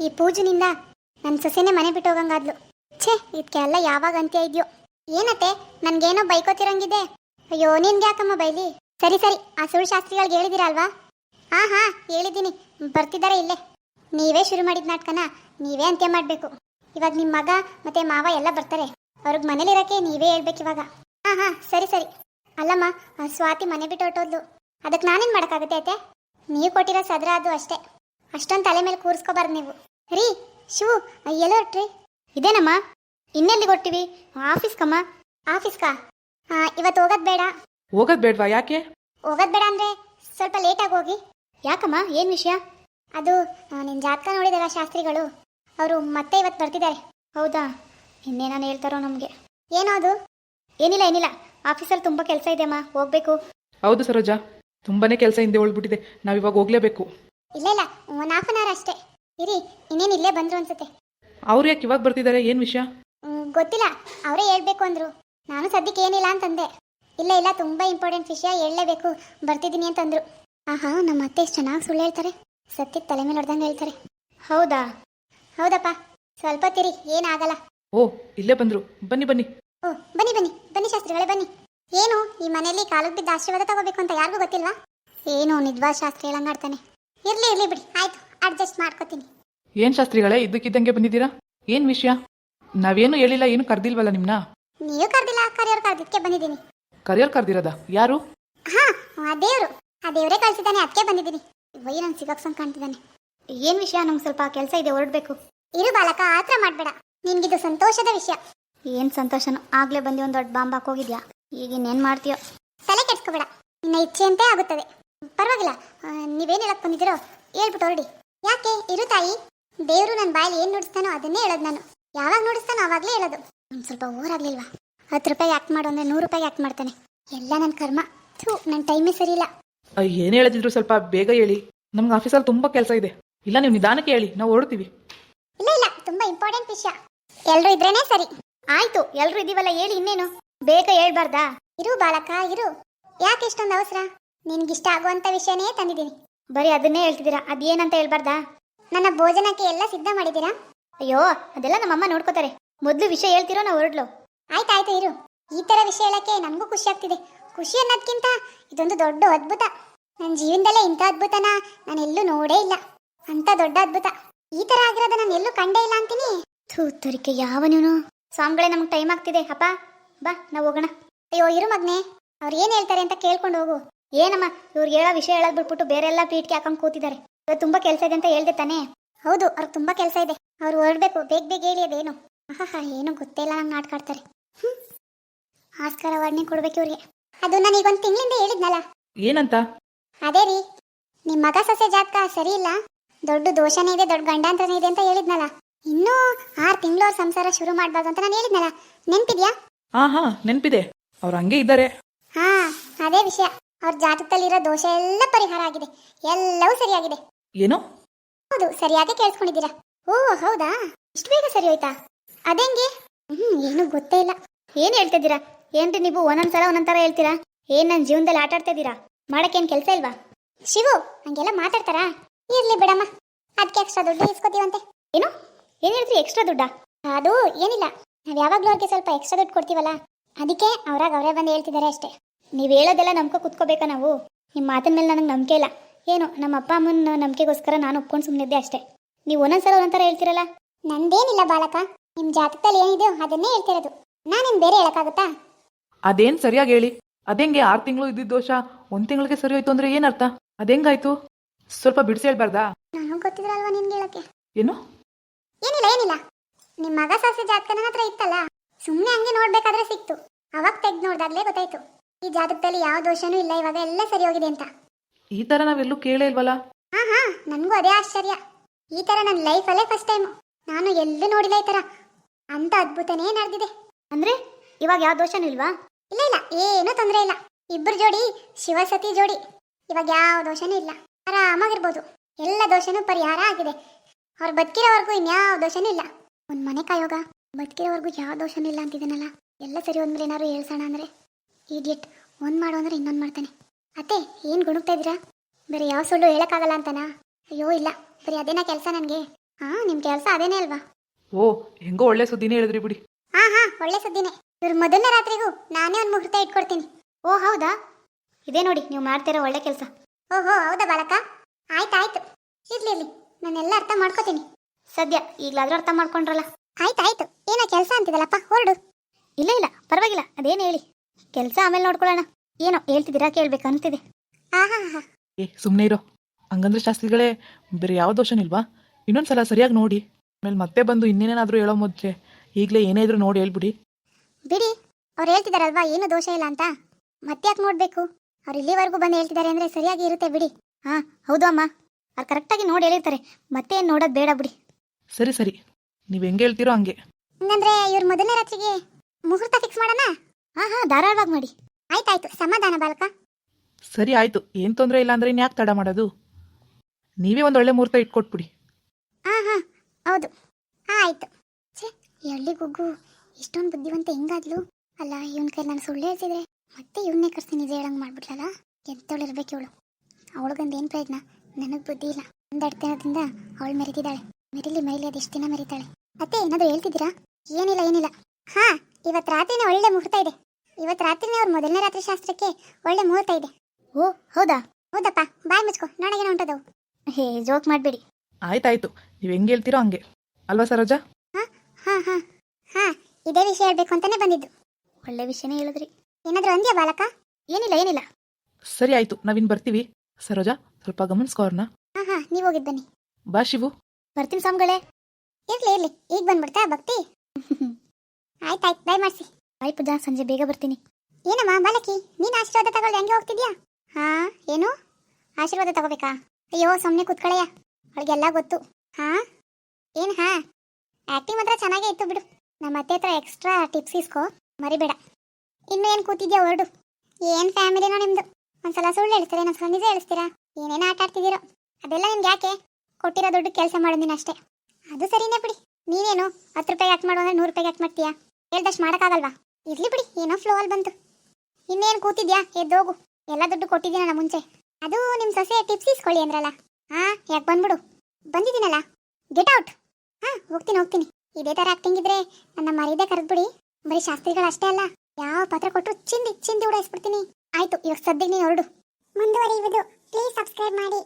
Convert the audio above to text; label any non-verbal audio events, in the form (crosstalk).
ಈ ಪೂಜಿನಿಂದ ನನ್ನ ಸೊಸೆನೆ ಮನೆ ಬಿಟ್ಟು ಹೋಗಂಗಾದ್ಲು. ಛೇ ಇದಕ್ಕೆಲ್ಲ ಯಾವಾಗ ಅಂತ್ಯ ಇದೆಯೋ. ಏನತ್ತೆ, ನನ್ಗೇನೋ ಬೈಕೋತಿರಂಗಿದೆ. ಅಯ್ಯೋ, ನಿನ್ಗೆ ಯಾಕಮ್ಮ ಬೈಲಿ? ಸರಿ ಸರಿ, ಆ ಸುಳ್ಳು ಶಾಸ್ತ್ರಿಗಳಿಗೆ ಹೇಳಿದಿರಲ್ವಾ ಹಾ ಹಾ, ಹೇಳಿದ್ದೀನಿ. ಬರ್ತಿದ್ದಾರೆ ಇಲ್ಲೇ. ನೀವೇ ಶುರು ಮಾಡಿದ ನಾಟಕನ ನೀವೇ ಅಂತ್ಯ ಮಾಡಬೇಕು. ಇವಾಗ ನಿಮ್ಮ ಮಗ ಮತ್ತೆ ಮಾವ ಎಲ್ಲ ಬರ್ತಾರೆ. ಅವ್ರಿಗೆ ಮನೇಲಿರೋಕ್ಕೆ ನೀವೇ ಹೇಳ್ಬೇಕು ಇವಾಗ. ಹಾ ಹಾ, ಸರಿ ಸರಿ. ಅಲ್ಲಮ್ಮ ಸ್ವಾತಿ ಮನೆ ಬಿಟ್ಟು ಹೊರಟೋದ್ಲು. ಅದಕ್ಕೆ ನಾನೇನು ಮಾಡೋಕ್ಕಾಗುತ್ತೆ ಅತ್ತೆ? ನೀವು ಕೊಟ್ಟಿರೋ ಸದ್ರ ಅದು ಅಷ್ಟೇ. ಅಷ್ಟೊಂದು ತಲೆ ಮೇಲೆ ಕೂರಿಸ್ಕೋಬಾರ್ದು ನೀವು. ರೀ ಶಿವು ಎಲ್ಲೋ ಹೊರಟ್ರಿ. ಇದೇನಮ್ಮ? ಇನ್ನೆಲ್ಲಿ ಕೊಟ್ಟಿವಿ ಆಫೀಸ್ಕಮ್ಮ? ಆಫೀಸ್ಕಾ? ಆ, ಇವತ್ತು ಹೋಗೋದು ಬೇಡ. ಹೋಗೋದ್ ಬೇಡವಾ ಯಾಕೆ? ಹೋಗೋದು ಬೇಡ ಅಂದರೆ ಸ್ವಲ್ಪ ಲೇಟಾಗಿ ಹೋಗಿ. ಯಾಕಮ್ಮ? ಏನು ವಿಷಯ? ಅದು ನಿನ್ನ ಜಾತಕ ನೋಡಿದಾರ ಶಾಸ್ತ್ರಿಗಳು? ಅವರು ಮತ್ತೆ ಇವತ್ತು ಬರ್ತಿದ್ದಾರೆ. ಹೌದಾ? ಇನ್ನೇನಾನು ಹೇಳ್ತಾರೋ ನಮಗೆ. ಏನೋ ಅದು? ಏನಿಲ್ಲ ಏನಿಲ್ಲ. ಆಫೀಸಲ್ಲಿ ತುಂಬ ಕೆಲಸ ಇದೆಯಮ್ಮ ಹೋಗಬೇಕು. ಹೌದು ಸರೋಜಾ ತುಂಬಾನೇ ಕೆಲಸ ಹಿಂದೆ ಉಳ್ಬಿಟ್ಟಿದೆ. ನಾವು ಇವಾಗ ಹೋಗ್ಲೇಬೇಕು. ಇಲ್ಲ ಇಲ್ಲ ಒನ್ ಹಾಫ್ ಅನ್ ಅವರ್ ಅಷ್ಟೇ. ಇರಿ ಇನ್ನೇನು ಇಲ್ಲೇ ಬಂದರು ಅನ್ಸುತ್ತೆ. ಅವ್ರು ಯಾಕೆ ಇವಾಗ ಬರ್ತಿದ್ದಾರೆ? ಏನು ವಿಷಯ? ಮ್, ಗೊತ್ತಿಲ್ಲ. ಅವರೇ ಹೇಳ್ಬೇಕು ಅಂದ್ರು. ನಾನು ಸದ್ಯಕ್ಕೆ ಏನಿಲ್ಲ ಅಂತಂದೆ. ಇಲ್ಲ ಇಲ್ಲ ತುಂಬಾ ಇಂಪಾರ್ಟೆಂಟ್ ವಿಷಯ ಹೇಳಲೇಬೇಕು. ಬರ್ತಿದ್ದೀನಿ ಅಂತಂದ್ರು. ಆಹಾ ನಮ್ಮ ಅತ್ತೆ ಎಷ್ಟು ಚೆನ್ನಾಗಿ ಸುಳ್ಳು ಹೇಳ್ತಾರೆ. ಸತ್ಯಕ್ಕೆ ತಲೆ ಮೇಲೆ ಹೊಡೆದಂಗೆ ಹೇಳ್ತಾರೆ. ಹೌದಾ? ಹೌದಪ್ಪ. ಸ್ವಲ್ಪ ತಿರಿ ಏನಾಗಲ್ಲ. ಓ ಇಲ್ಲೇ ಬಂದ್ರು. ಬನ್ನಿ ಬನ್ನಿ. ಓ ಬನ್ನಿ ಬನ್ನಿ ಬನ್ನಿ ಶಾಸ್ತ್ರಿಗಳೇ ಬನ್ನಿ. ಏನು ಈ ಮನೆಯಲ್ಲಿ ಕಾಲಕ್ಕೆ ಬಿದ್ದ ಆಶೀರ್ವಾದ ತಗೋಬೇಕು ಅಂತ ಯಾರಿಗೂ ಗೊತ್ತಿಲ್ವಾ? ಏನು ನಿದ್ವಾ ಶಾಸ್ತ್ರಿ ಹೇಳಂಗಾಡ್ತಾನೆ. ಇರ್ಲಿ ಇರ್ಲಿ ಬಿಡಿ. ಆಯ್ತು ಅಡ್ಜಸ್ಟ್ ಮಾಡ್ಕೋತೀನಿ. ಏನ್ ಶಾಸ್ತ್ರಿಗಳೇ ಇದ್ದಕ್ಕಿದ್ದಂಗೆ ಬಂದಿದ್ದೀರಾ? ಏನ್ ವಿಷಯ? ನಾವೇನು ಹೇಳಿಲ್ಲ ಏನು ಕರ್ದಿಲ್ವಲ್ಲ ನಿಮ್ನ? ನೀವು ಕರ್ದಿಲ್ಲ ಕರೆಯೋರು ಕರ್ದಿದ್ಕೆ ಬಂದಿದ್ದೀನಿ. ಕರಿಯರ್ ಕರ್ದಿರೋದ? ಯಾರು? ಹಾ ಆ ದೇವ್ರು. ಆ ದೇವರೇ ಕಳ್ಸಿದ್ದಾನೆ ಅದಕ್ಕೆ ಬಂದಿದ್ದೀನಿ. ವೈ ನಂಗೆ ಸಿಗಾಕ್ಸಂಗ್ ಕಾಣ್ತಿದ್ದಾನೆ. ಏನ್ ವಿಷಯ? ನಮ್ಗೆ ಸ್ವಲ್ಪ ಕೆಲಸ ಇದೆ ಹೊರಡ್ಬೇಕು. ಇರು ಬಾಲಕ ಆತ್ರ ಮಾಡ್ಬೇಡ. ನಿನ್ಗಿದು ಸಂತೋಷದ ವಿಷಯ. ಏನ್ ಸಂತೋಷನು? ಆಗ್ಲೇ ಬಂದಿ ಒಂದು ದೊಡ್ಡ ಬಾಂಬ್ ಹಾಕೋಗಿದ್ಯಾ? ಈಗ ಇನ್ನೇನ್ ಮಾಡ್ತೀಯೋ? ತಲೆ ಕೆಡ್ಸ್ಕೋಬೇಡ. ನಿನ್ನ ಇಚ್ಛೆಯಂತೆ ಆಗುತ್ತದೆ. ನೀವೇನ್ ಹೇಳಕ್ ಬಂದಿದ್ದೀರೋ ಹೇಳ್ಬಿಟ್ಟು ಹೊರಡಿ. ಯಾಕೆ? ಇರು ತಾಯಿ. ದೇವ್ರು ನನ್ನ ಬಾಯಲ್ಲಿ ಏನ್ ನುಡಿಸ್ತಾನೋ ಅದನ್ನೇ ಹೇಳೋದು ನಾನು. ಯಾವಾಗ ನುಡಿಸ್ತಾನೋ ಅವಾಗ್ಲೇ ಹೇಳೋದು. ಒಂದ್ ಸ್ವಲ್ಪ ಓರಾಗ್ಲಿಲ್ವಾ ಹತ್ತು ರೂಪಾಯಿ ಆಕ್ಟ್ ಮಾಡು ಅಂದ್ರೆ ನೂರು ರೂಪಾಯಿ ಆಕ್ಟ್ ಮಾಡ್ತಾನೆ. ಎಲ್ಲ ನನ್ನ ಕರ್ಮ. ಥೂ ನನ್ನ ಟೈಮೇ ಸರಿ ಇಲ್ಲ. ಏನ್ ಹೇಳದಿದ್ರು ಸ್ವಲ್ಪ ಬೇಗ ಹೇಳಿ. ನಮ್ಗೆ ಆಫೀಸಲ್ಲಿ ತುಂಬಾ ಕೆಲಸ ಇದೆ. ಇಲ್ಲ ನೀವು ನಿಧಾನಕ್ಕೆ ಹೇಳಿ. ನಾವು ಹೊರಡ್ತೀವಿ ಇಲ್ಲ ಇಲ್ಲ. ತುಂಬಾ ಇಂಪಾರ್ಟೆಂಟ್ ವಿಷಯ. ಎಲ್ರು ಇದ್ರೇನೆ ಸರಿ. ಆಯ್ತು ಎಲ್ಲರೂ ಇದೀವಲ್ಲ ಹೇಳಿ ಇನ್ನೇನು. ಬೇಗ ಹೇಳ್ಬಾರ್ದಾ? ಇರು ಬಾಲಕ ಇರು. ಯಾಕೆ ಇಷ್ಟೊಂದು ಅವಸರ? ನಿನ್ಗಿಷ್ಟ ಆಗುವಂಥ ವಿಷಯನೇ ತಂದಿದ್ದೀನಿ. ಬರೀ ಅದನ್ನೇ ಹೇಳ್ತಿದ್ದೀರಾ? ಅದೇನಂತ ಹೇಳ್ಬಾರ್ದಾ? ನನ್ನ ಭೋಜನಕ್ಕೆ ಎಲ್ಲ ಸಿದ್ಧ ಮಾಡಿದ್ದೀರಾ? ಅಯ್ಯೋ, ಅದೆಲ್ಲ ನಮ್ಮಮ್ಮ ನೋಡ್ಕೋತಾರೆ. ಮೊದ್ಲು ವಿಷಯ ಹೇಳ್ತಿರೋ ನಾವು ಹೊರಡ್ಲು. ಆಯ್ತಾಯ್ತು ಇರು. ಈ ತರ ವಿಷಯ ಹೇಳಕ್ಕೆ ನನಗೂ ಖುಷಿ ಆಗ್ತಿದೆ. ಖುಷಿ ಅನ್ನೋದ್ಕಿಂತ ಇದೊಂದು ದೊಡ್ಡ ಅದ್ಭುತ. ನನ್ನ ಜೀವನದಲ್ಲೇ ಇಂಥ ಅದ್ಭುತನ ನಾನು ಎಲ್ಲೂ ನೋಡೇ ಇಲ್ಲ. ಅಂತ ದೊಡ್ಡ ಅದ್ಭುತ. ಈ ತರ ಆಗಿರೋದ ನಾನು ಎಲ್ಲೂ ಕಂಡೇ ಇಲ್ಲ ಅಂತೀನಿ. ಥೂ, ತರಿಕೆ ಯಾವನೇನು. ಸ್ವಾಮಿಗಳೇ, ನಮ್ಗೆ ಟೈಮ್ ಆಗ್ತಿದೆ. ಅಪ್ಪ, ಬಾ, ನಾವು ಹೋಗೋಣ. ಅಯ್ಯೋ, ಇರು ಮಗ್ನೆ. ಅವ್ರು ಏನು ಹೇಳ್ತಾರೆ ಅಂತ ಕೇಳ್ಕೊಂಡು ಹೋಗು. ಏನಮ್ಮ ಇವ್ರಿಗೆ ಹೇಳೋ ವಿಷಯ ಹೇಳೋದ್ ಬಿಟ್ಬಿಟ್ಟು ಬೇರೆ ಎಲ್ಲ ಪೀಟ್ಗೆ ಹಾಕೊಂಡು ಕೂತಿದ್ದಾರೆ. ಇವಾಗ ತುಂಬಾ ಕೆಲಸ ಇದೆ ಅಂತ ಹೇಳ್ದೆ ತಾನೇ? ಹೌದು ಅವ್ರಿಗೆ ತುಂಬಾ ಕೆಲಸ ಇದೆ. ಅವ್ರು ಹೊರಡ್ಬೇಕು ಬೇಗ ಬೇಗ ಹೇಳಿ ಅದೇನು. ಆಹಾ ಏನು ಗೊತ್ತೇ ಇಲ್ಲ ನಂಗೆ ಹ್ಮ್. ಆಸ್ಕಾರ ಅವಾರ್ಡ್ನೇ ಕೊಡ್ಬೇಕು ಇವ್ರಿಗೆ. ಅದು ನಾನು ಈಗ ಒಂದು ತಿಂಗಳಿಂದ ಹೇಳಿದ್ನಲ್ಲ? ಏನಂತ? ಅದೇ ರೀ ನಿಮ್ಮ ಮಗ ಸಸ್ಯ ಜಾತಕ ಸರಿ ಇಲ್ಲ ದೊಡ್ಡ ದೋಷನೇ ಇದೆ ದೊಡ್ಡ ಗಂಡಾಂತರನೇ ಇದೆ ಅಂತ ಹೇಳಿದ್ನಲ್ಲ? ಇನ್ನೂ ಆರು ತಿಂಗಳು ಅವ್ರ ಸಂಸಾರ ಶುರು ಮಾಡಬಾರ್ದು ಅಂತ ನಾನು ಹೇಳಿದ್ನಲ್ಲ? ನೆನ್ಪಿದ್ಯಾ? ಹಾ ಹಾ ನೆನ್ಪಿದೆ. ಅವ್ರು ಹಂಗೆ ಇದ್ದಾರೆ. ಹಾ ಅದೇ ವಿಷಯ. ಅವ್ರ ಜಾತಕದಲ್ಲಿರೋ ದೋಷ ಎಲ್ಲ ಪರಿಹಾರ ಆಗಿದೆ. ಎಲ್ಲವೂ ಸರಿಯಾಗಿದೆ. ಏನು? ಹೌದು ಸರಿಯಾಗಿ ಕೇಳಿಸ್ಕೊಂಡಿದ್ದೀರಾ? ಓ ಹೌದಾ? ಇಷ್ಟು ಬೇಗ ಸರಿ ಹೋಯ್ತಾ? ಅದೇಂಗೆ? ಹ್ಮ್ ಏನು ಗೊತ್ತೇ ಇಲ್ಲ. ಏನ್ ಹೇಳ್ತಿದ್ದೀರಾ ಏನ್ರಿ ನೀವು ಒಂದೊಂದ್ಸಲ ಒಂದೊಂದ್ತರ ಹೇಳ್ತೀರಾ? ಏನ್ ನನ್ನ ಜೀವನದಲ್ಲಿ ಆಟ ಆಡ್ತಾ ಮಾಡಕ್ ಮಾಡಕ್ಕೇನ್ ಕೆಲಸ ಇಲ್ವಾ? ಶಿವು ಹಂಗೆಲ್ಲ ಮಾತಾಡ್ತಾರಾ? ಇರ್ಲಿ ಬಿಡಮ್ಮ. ಅದಕ್ಕೆ ಎಕ್ಸ್ಟ್ರಾ ದುಡ್ಡು ಇಸ್ಕೋತೀವಂತೆ. ಏನು? ಏನ್ ಹೇಳ್ತೀರಿ ಎಕ್ಸ್ಟ್ರಾ ದುಡ್ಡಾ? ಅದು ಏನಿಲ್ಲ. ನಾವ್ ಯಾವಾಗ್ಲೂ ಅವ್ರಿಗೆ ಸ್ವಲ್ಪ ಎಕ್ಸ್ಟ್ರಾ ದುಡ್ಡು ಕೊಡ್ತೀವಲ್ಲ? ಅದಕ್ಕೆ ಅವ್ರಾಗ ಅವರೇ ಬಂದು ಹೇಳ್ತಿದ್ದಾರೆ ಅಷ್ಟೇ. ನೀವು ಹೇಳೋದೆಲ್ಲ ನಂಬ್ಕೊ ಕುತ್ಕೋಬೇಕಾ ನಾವು? ನಿಮ್ಮ ಮಾತಿನ ಮೇಲೆ ನನಗೆ ನಂಬಿಕೆ ಇಲ್ಲ. ಏನು ನಮ್ಮ ಅಪ್ಪ ಅಮ್ಮನ ನಂಬಿಕೆಗೋಸ್ಕರ ನಾನು ಒಪ್ಕೊಂಡು ಸುಮ್ಮನಿದ್ದೆ ಅಷ್ಟೇ. ನೀವು ಒಂದೊಂದ್ಸಲ ಒಂದೊಂಥರ ಹೇಳ್ತಿರಲ್ಲ? ನಂದೇನಿಲ್ಲ ಬಾಲಕ. ನಿಮ್ಮ ಜಾತಕದಲ್ಲಿ ಏನಿದೆ ಅದನ್ನೇ ಹೇಳ್ತಿರೋದು. ನಾನೇನು ಬೇರೆ ಹೇಳಕ್ಕಾಗುತ್ತಾ? ಅದೇನ್ ಸರಿಯಾಗಿ ಹೇಳಿ? ಅದೇಂಗೆ ಆರು ತಿಂಗಳು ಇದ್ದಿದ್ದ ದೋಷ ಒಂದ್ ತಿಂಗಳಿಗೆ ಸರಿ ಹೋಯ್ತು ಅಂದ್ರೆ ಏನರ್ಥ ಅದೇಂಗಾಯ್ತು? ಸ್ವಲ್ಪ ಬಿಡಿಸಿ ಹೇಳ್ಬಾರ್ದಾ? ನಾನು ಗೊತ್ತಿದ್ರಲ್ವಾ ನಿನ್ಗೆ ಹೇಳಕ್ಕೆ? ಏನು? ಏನಿಲ್ಲ ಏನಿಲ್ಲ. ನಿಮ್ಮ ಮಗ ಸಾಸಿ ಜಾತಕ ನನ್ನ ಹತ್ರ ಇತ್ತಲ್ಲ ಸುಮ್ಮನೆ ಹಂಗೆ ನೋಡ್ಬೇಕಾದ್ರೆ ಸಿಕ್ತು. ಅವಾಗ ತೆಗ್ದು ನೋಡ್ದಾಗ್ಲೇ ಗೊತ್ತಾಯ್ತು. ಈ ಜಾತಕದಲ್ಲಿ ಯಾವ ದೋಷನೂ ಇಲ್ಲ ಇವಾಗ ಎಲ್ಲ ಸರಿ ಹೋಗಿದೆ ಅಂತ. ಈ ತರ ನಾವೆಲ್ಲೂ ಕೇಳೇ ಇಲ್ವಲ್ಲ? ಹಾ ಹಾ ನನಗೂ ಅದೇ ಆಶ್ಚರ್ಯ. ಈ ತರ ನನ್ನ ಅಲ್ಲೇ ಫಸ್ಟ್ ಟೈಮ್ ನಾನು ಎಲ್ಲೂ ನೋಡಿಲ್ಲ ಈ ತರ. ಅಂತ ಅದ್ಭುತನೇ ನಡೆದಿದೆ. ಅಂದ್ರೆ ಇವಾಗ ಯಾವ ದೋಷನೂ ಇಲ್ವಾ? ಇಲ್ಲ ಇಲ್ಲ ಏನೂ ತೊಂದರೆ ಇಲ್ಲ. ಇಬ್ಬರು ಜೋಡಿ ಶಿವಸತಿ ಜೋಡಿ. ಇವಾಗ ಯಾವ ದೋಷನೂ ಇಲ್ಲ. ಆರಾಮಾಗಿರ್ಬೋದು. ಎಲ್ಲ ದೋಷನೂ ಪರಿಹಾರ ಆಗಿದೆ. ಅವ್ರು ಬದುಕಿರೋವರೆಗೂ ಇನ್ಯಾವ ದೋಷನೂ ಇಲ್ಲ. ಒಂದ್ ಮನೆ ಕಾಯೋಗ. ಬದುಕಿರೋವರೆಗೂ ಯಾವ ದೋಷನೂ ಇಲ್ಲ ಅಂತಿದ್ದೀನಲ್ಲ ಎಲ್ಲ ಸರಿ ಒಂದ್ಮೇಲೆ ಏನಾದ್ರು ಹೇಳ್ಸೋಣ ಅಂದ್ರೆ. ಇಡಿಯಟ್ ಒಂದ್ ಮಾಡು ಅಂದರೆ ಇನ್ನೊಂದು ಮಾಡ್ತಾನೆ. ಅತ್ತೆ ಏನು ಗುಣಗ್ತಾ ಇದ್ದೀರಾ? ಬರೀ ಯಾವ ಸುಳ್ಳು ಹೇಳೋಕ್ಕಾಗಲ್ಲ ಅಂತನಾ? ಅಯ್ಯೋ ಇಲ್ಲ. ಬರೀ ಅದೇನಾ ಕೆಲಸ ನನಗೆ? ಹಾಂ ನಿಮ್ಮ ಕೆಲಸ ಅದೇನೇ ಅಲ್ವಾ? ಓ ಹೆಂಗೋ ಒಳ್ಳೆ ಸುದ್ದಿನೇ ಹೇಳಿದ್ರಿ ಬಿಡಿ. ಹಾ ಹಾ ಒಳ್ಳೆ ಸುದ್ದಿನೇ. ಇವ್ರ ಮೊದಲನೇ ರಾತ್ರಿಗೂ ನಾನೇ ಒಂದು ಮುಹೂರ್ತ ಇಟ್ಕೊಡ್ತೀನಿ. ಓ ಹೌದಾ? ಇದೇ ನೋಡಿ ನೀವು ಮಾಡ್ತಿರೋ ಒಳ್ಳೆ ಕೆಲಸ. ಓಹೋ ಹೌದಾ ಬಾಲಕ? ಆಯ್ತಾಯ್ತು ಇರ್ಲಿ ಇರ್ಲಿ. ನಾನೆಲ್ಲ ಅರ್ಥ ಮಾಡ್ಕೋತೀನಿ. ಸದ್ಯ ಈಗಲಾದರೂ ಅರ್ಥ ಮಾಡ್ಕೊಂಡ್ರಲ್ಲ. ಆಯ್ತಾಯ್ತು ಏನೋ ಕೆಲಸ ಅಂತಿದಲ್ಲಪ್ಪ ಹೊರಡು ಇಲ್ಲ ಇಲ್ಲ ಪರವಾಗಿಲ್ಲ. ಅದೇನು ಹೇಳಿ? ಕೆಲಸ ಆಮೇಲೆ ನೋಡ್ಕೊಳ್ಳೋಣ. ಏನೋ ಹೇಳ್ತಿದ್ದೀರಾ ಕೇಳ್ಬೇಕು ಅಂತಿದೆ ಏ ಸುಮ್ಮನೆ ಇರೋ. ಹಂಗಂದ್ರೆ ಶಾಸ್ತ್ರಿಗಳೇ ಬೇರೆ ಯಾವ ದೋಷನಿಲ್ವಾ ಇನ್ನೊಂದ್ಸಲ ಸರಿಯಾಗಿ ನೋಡಿ. ಆಮೇಲೆ ಮತ್ತೆ ಬಂದು ಇನ್ನೇನೇನಾದ್ರೂ ಹೇಳೋ ಮೊದಲೇ. ಈಗಲೇ ಏನೇ ಇದ್ರೂ ನೋಡಿ ಹೇಳ್ಬಿಡಿ. ಬಿಡಿ. ಅವ್ರು ಹೇಳ್ತಿದಾರಲ್ವಾ ಏನು ದೋಷ ಇಲ್ಲ ಅಂತ? ಮತ್ತೆ ಯಾಕೆ ನೋಡ್ಬೇಕು? ಅವ್ರು ಇಲ್ಲಿವರೆಗೂ ಬಂದು ಹೇಳ್ತಿದ್ದಾರೆ ಅಂದ್ರೆ ಸರಿಯಾಗಿ ಇರುತ್ತೆ ಬಿಡಿ. ಹಾ ಹೌದು ಅಮ್ಮ. ಅವ್ರು ಕರೆಕ್ಟಾಗಿ ನೋಡಿ ಹೇಳಿರ್ತಾರೆ. ಮತ್ತೆ ಏನು ನೋಡೋದು ಬೇಡ ಬಿಡಿ. ಸರಿ ಸರಿ. ನೀವು ಹೆಂಗೆ ಹೇಳ್ತೀರೋ ಹಂಗೆ. ಹಂಗಂದ್ರೆ ಇವ್ರ ಮೊದಲನೇ ರಾತ್ರಿಗೆ ಮುಹೂರ್ತ ಫಿಕ್ಸ್ ಮಾಡೋಣ? ಹಾ ಹಾ ಧಾರಾಳವಾಗಿ ಮಾಡಿ. ಆಯ್ತಾಯ್ತು ಸಮಾಧಾನ ಬಾಲಕ. ಸರಿ ಆಯ್ತು ಏನು ತೊಂದರೆ ಇಲ್ಲ ಅಂದ್ರೆ ಇನ್ಯಾಕೆ ತಡ ಮಾಡೋದು? ನೀವೇ ಒಂದು ಒಳ್ಳೆ ಮುಹೂರ್ತ ಇಟ್ಕೊಟ್ಬಿಡಿ. ಹಾ ಹಾ ಹೌದು. ಹಾ ಆಯ್ತು. ಛೇ ಈ ಹಳ್ಳಿ ಗುಗ್ಗು ಇಷ್ಟೊಂದು ಬುದ್ಧಿವಂತ ಹೆಂಗಾದ್ಲು? ಅಲ್ಲ ಇವನ್ ಕೈ ನಾನು ಸುಳ್ಳು ಹೇಳ್ತಿದ್ರೆ ಮತ್ತೆ ಇವನ್ನೇ ಕರ್ಸಿ ನಿಜ ಹೇಳಂಗ್ ಮಾಡ್ಬಿಟ್ಲಲ್ಲ? ಎಂತವಳು ಇರ್ಬೇಕು ಇವಳು. ಅವಳಿಗಂದು ಏನು ಪ್ರಯತ್ನ? ನನಗೆ ಬುದ್ಧಿ ಇಲ್ಲ. ಒಂದೆರಡು ದಿನದಿಂದ ಅವಳು ಮೆರಿತಿದ್ದಾಳೆ. ಮೆರಿಲಿ ಮೈಲಿ ಅದೆಷ್ಟು ದಿನ ಮೆರಿತಾಳೆ. ಮತ್ತೆ ಏನಾದ್ರು ಹೇಳ್ತಿದ್ದೀರಾ? ಏನಿಲ್ಲ ಏನಿಲ್ಲ. ಹಾ ಇವತ್ತು ರಾತ್ರಿನೇ ಒಳ್ಳೆ ಮುಹೂರ್ತ ಇದೆ. ಇವತ್ತು ರಾತ್ರಿನೇ ಅವ್ರ ಮೊದಲನೇ ರಾತ್ರಿ ಶಾಸ್ತ್ರಕ್ಕೆ ಒಳ್ಳೆ ಮುಹೂರ್ತ ಇದೆ. ಓ ಹೌದಾ? ಹೌದಪ್ಪ ಬಾಯ್ ಮುಚ್ಕೋ ನಾಳೆಗೆ ಹೊಂಟದವು ಹೇ ಜೋಕ್ ಮಾಡಬೇಡಿ. ಆಯ್ತಾಯ್ತು ನೀವು ಹೆಂಗೆ ಹೇಳ್ತೀರೋ ಹಂಗೆ. ಅಲ್ವಾ ಸರೋಜಾ? ಹಾ ಹಾ ಹಾ ಇದೇ ವಿಷಯ ಹೇಳ್ಬೇಕು ಅಂತಾನೆ ಬಂದಿದ್ದು. ಒಳ್ಳೆ ವಿಷಯನೇ ಹೇಳಿದ್ರಿ. ಏನಾದ್ರು ಅಂದ್ಯಾ ಬಾಲಕ? ಏನಿಲ್ಲ ಏನಿಲ್ಲ. ಸರಿ ಆಯ್ತು ನಾವಿನ್ ಬರ್ತೀವಿ. ಸರೋಜಾ ಸ್ವಲ್ಪ ಗಮನಿಸ್ಕೋ ಅವ್ರನ್ನ ಹಾ ಹಾ ನೀವ್ ಹೋಗಿದ್ ಬನ್ನಿ. ಬಾ ಶಿವು. ಬರ್ತೀನಿ ಸ್ವಾಮಿಗಳೇ. ಇರ್ಲಿ ಇರ್ಲಿ ಈಗ ಬಂದ್ಬಿಡ್ತಾ ಭಕ್ತಿ? (laughs) ಆಯ್ತಾಯ್ತು ಬಾಯ್ ಮಾಡಿಸಿ. ಬಾಯ್ ಪೂಜಾ ಸಂಜೆ ಬೇಗ ಬರ್ತೀನಿ. ಏನಮ್ಮ, ಬಾಲಕಿ, ನೀನು ಆಶೀರ್ವಾದ ತಗೊಳ್ಳಿ, ಹಂಗೆ ಹೋಗ್ತಿದ್ಯಾ? ಹಾ, ಏನು? ಆಶೀರ್ವಾದ ತಗೋಬೇಕಾ? ಅಯ್ಯೋ ಸುಮ್ಮನೆ ಕುತ್ಕಳೆಯ ಅವಳಿಗೆಲ್ಲ ಗೊತ್ತು. ಹಾ? ಏನು, ಹಾ? ಆಕ್ಟಿಂಗ್ ಮಾತ್ರ ಚೆನ್ನಾಗೇ ಇತ್ತು ಬಿಡು. ನಮ್ಮ ಅತ್ತೆ ಹತ್ರ ಎಕ್ಸ್ಟ್ರಾ ಟಿಪ್ಸ್ ಇಸ್ಕೋ. ಮರಿಬೇಡ. ಇನ್ನು ಏನು ಕೂತಿದ್ಯಾ ಹೊರಡು? ಏನ್ ಫ್ಯಾಮಿಲಿನೋ ನಿಮ್ದು? ಒಂದ್ಸಲ ಸುಳ್ಳು ಹೇಳ್ತೀರಾ ಇನ್ನೊಂದ್ಸಲ ನಿಜ ಹೇಳಿಸ್ತೀರಾ ಏನೇನು ಆಟ ಆಡ್ತಿದ್ದೀರೋ? ಅದೆಲ್ಲ ನಿಮ್ಗೆ ಯಾಕೆ? ಕೊಟ್ಟಿರೋ ದುಡ್ಡು ಕೆಲಸ ಮಾಡೋ ನೀನು ಅಷ್ಟೇ. ಅದು ಸರಿನೇ ಬಿಡಿ. ನೀನೇನು ಹತ್ತು ರೂಪಾಯಿ ಯಾಕೆ ಮಾಡು ಅಂದ್ರೆ ನೂರು ರೂಪಾಯಿಗೆ ಯಾಕೆ ಮಾಡ್ತೀಯಾ? ಹೇಳ್ದಷ್ಟು ಮಾಡೋಕ್ಕಾಗಲ್ವಾ? ಇರ್ಲಿ ಬಿಡಿ, ಏನೋ ಫ್ಲೋ ಅಲ್ಲಿ ಬಂತು. ಇನ್ನೇನು ಕೂತಿದ್ಯಾ? ಎದ್ದೋಗು. ಎಲ್ಲ ದುಡ್ಡು ಕೊಟ್ಟಿದ್ದೀನಲ್ಲ ಮುಂಚೆ. ಅದು ನಿಮ್ಮ ಸೊಸೆ ಟಿಪ್ಸ್ ಇಸ್ಕೊಳ್ಳಿ ಅಂದ್ರಲ್ಲ. ಹಾ, ಯಾಕೆ ಬಂದ್ಬಿಡು? ಬಂದಿದ್ದೀನಲ್ಲ. ಗೆಟ್ ಔಟ್ ಹಾ, ಹೋಗ್ತೀನಿ ಹೋಗ್ತೀನಿ. ಇದೇ ಥರ ಆಕ್ಟಿಂಗ್ ಇದ್ರೆ ನನ್ನ ಮರೀದೆ ಕರೆದ್ಬಿಡಿ. ಬರೀ ಶಾಸ್ತ್ರಿಗಳು ಅಷ್ಟೇ ಅಲ್ಲ, ಯಾವ ಪತ್ರ ಕೊಟ್ಟರು ಚಿಂದಿ ಚಿಂದಿ ಉಡಾಯಿಸ್ಬಿಡ್ತೀನಿ. ಆಯಿತು, ಇವಾಗ ಸದ್ಯಕ್ಕೆ ನೀನು ಹೊರಡು. ಮುಂದುವರಿಯುವುದು. ಪ್ಲೀಸ್ ಸಬ್ಸ್ಕ್ರೈಬ್ ಮಾಡಿ.